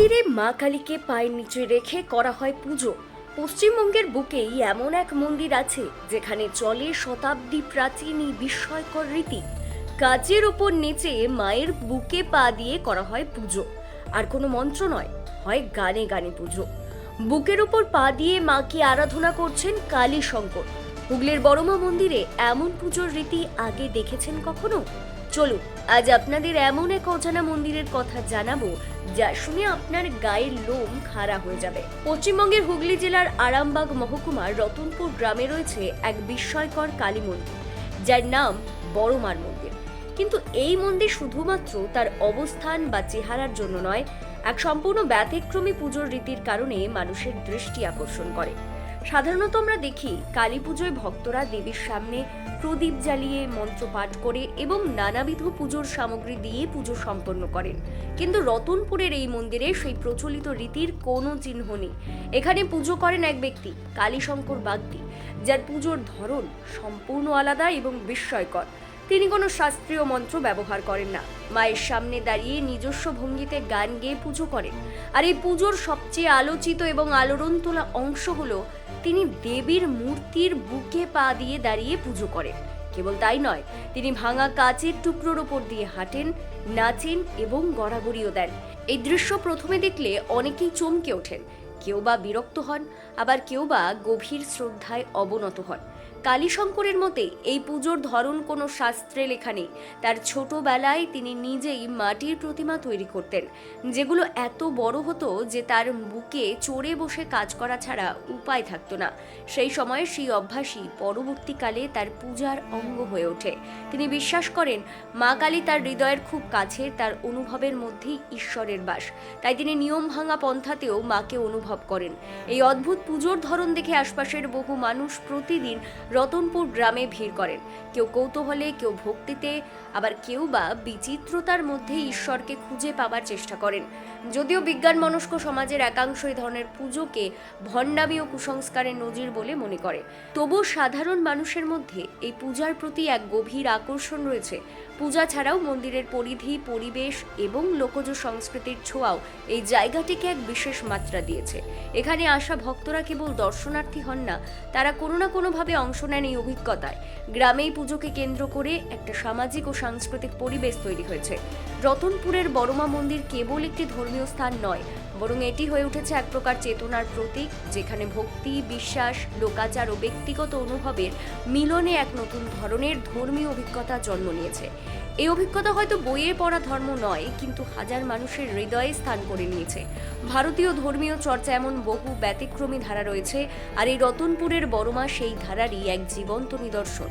মন্দিরে মা কালীকে পায়ের নিচে রেখে করা হয় পুজো। পশ্চিমবঙ্গের বুকেই এমন এক মন্দির আছে, যেখানে চলে শতাব্দী প্রাচীন বিস্ময়কর রীতি। কাজের ওপর নিচে মায়ের বুকে পা দিয়ে করা হয় পুজো। আর কোনো মন্ত্র নয়, হয় গানে গানে পুজো। বুকের ওপর পা দিয়ে মাকে আরাধনা করছেন কালী শঙ্কর হুগলির বড়মা মন্দিরে এমন পুজোর রীতি আগে দেখেছেন কখনো? চলুন, আজ আপনাদের এমন এক অজানা মন্দিরের কথা জানাব, যা শুনে আপনার গায়ের লোম খাড়া হয়ে যাবে। পশ্চিমবঙ্গের হুগলি জেলার আরামবাগ মহকুমার রতনপুর গ্রামে রয়েছে এক বিস্ময়কর কালী মন্দির, যার নাম বড়মার মন্দির। কিন্তু এই মন্দির শুধুমাত্র তার অবস্থান বা চেহারার জন্য নয়, এক সম্পূর্ণ ব্যতিক্রমী পুজোর রীতির কারণে মানুষের দৃষ্টি আকর্ষণ করে। সাধারণত আমরা দেখি কালী পুজোয় ভক্তরা দেবীর সামনে প্রদীপ জ্বালিয়ে মন্ত্র পাঠ করে এবং নানাবিধ পুজোর সামগ্রী দিয়ে পুজো সম্পন্ন করেন। কিন্তু রতনপুরের এই মন্দিরে সেই প্রচলিত রীতির কোনো চিহ্ন নেই। এখানে পুজো করেন এক ব্যক্তি, কালীশঙ্কর বাগদি, যার পুজোর ধরন সম্পূর্ণ আলাদা এবং বিস্ময়কর। তিনি কোনো শাস্ত্রীয় মন্ত্র ব্যবহার করেন না। মায়ের সামনে দাঁড়িয়ে নিজস্ব ভঙ্গিতে গান গেয়ে পুজো করেন। আর এই পুজোর সবচেয়ে আলোচিত এবং আলোড়ন তোলা অংশ হলো তিনি দেবীর মূর্তির বুকে পা দিয়ে দাঁড়িয়ে পুজো করেন। কেবল তাই নয়, তিনি ভাঙা কাচের টুকরোর ওপর দিয়ে হাঁটেন, নাচেন এবং গড়াগড়িও দেন। এই দৃশ্য প্রথমে দেখলে অনেকেই চমকে ওঠেন। কেউ বা বিরক্ত হন, আবার কেউ বা গভীর শ্রদ্ধায় অবনত হন। কালীশঙ্করের মতে, এই পুজোর ধরন কোনো শাস্ত্রে লেখা নেই। তার ছোটবেলায় তিনি নিজেই মাটির প্রতিমা তৈরি করতেন, যেগুলো এত বড় হতো যে তার বুকে চড়ে বসে কাজ করা ছাড়া উপায় থাকতো না। সেই সময় সেই অভ্যাসই পরবর্তীকালে তার পূজার অঙ্গ হয়ে ওঠে। তিনি বিশ্বাস করেন, মা কালী তার হৃদয়ের খুব কাছে, তার অনুভবের মধ্যেই ঈশ্বরের বাস। তাই তিনি নিয়ম ভাঙা পন্থাতেও মাকে অনুভব করেন। এই অদ্ভুত পুজোর ধরন দেখে আশপাশের বহু মানুষ প্রতিদিন রতনপুর গ্রামে ভিড় করেন। কেউ কৌতূহলে, কেউ ভক্তিতে, আবার কেউ বা বিচিত্রতার মধ্যে ঈশ্বরকে খুঁজে পাবার চেষ্টা করেন। যদিও বিজ্ঞান মনস্ক সমাজের একাংশ এই ধরনের পুজোকে ভণ্ডামি ও কুসংস্কারের নজির বলে মনে করে। তবু সাধারণ মানুষের মধ্যে এই পূজার প্রতি এক গভীর আকর্ষণ রয়েছে। পূজা ছাড়াও মন্দিরের পরিধি, পরিবেশ এবং লোকজ সংস্কৃতির ছোঁয়াও এই জায়গাটিকে এক বিশেষ মাত্রা দিয়েছে। এখানে আসা ভক্তরা কেবল দর্শনার্থী হন না, তারা কোনো না কোনোভাবে অংশ নেন এই অভিজ্ঞতায় গ্রামেই পুজোকে কেন্দ্র করে একটা সামাজিক ও সাংস্কৃতিক পরিবেশ তৈরি হয়েছে। রতনপুরের বড়মা মন্দির কেবল একটি ধর্মীয় স্থান নয় বরং এটি হয়ে উঠেছে এক প্রকার চেতনার প্রতীক, যেখানে ভক্তি, বিশ্বাস, লোকাচার ও ব্যক্তিগত অনুভবের মিলনে এক নতুন ধরনের ধর্মীয় অভিজ্ঞতা জন্ম নিয়েছে। এই অভিজ্ঞতা হয়তো বইয়ে পড়া ধর্ম নয়, কিন্তু হাজার মানুষের হৃদয়ে স্থান করে নিয়েছে। ভারতীয় ধর্মীয় চর্চা এমন বহু ব্যতিক্রমী ধারা রয়েছে, আর এই রতনপুরের বড়মা সেই ধারারই এক জীবন্ত নিদর্শন।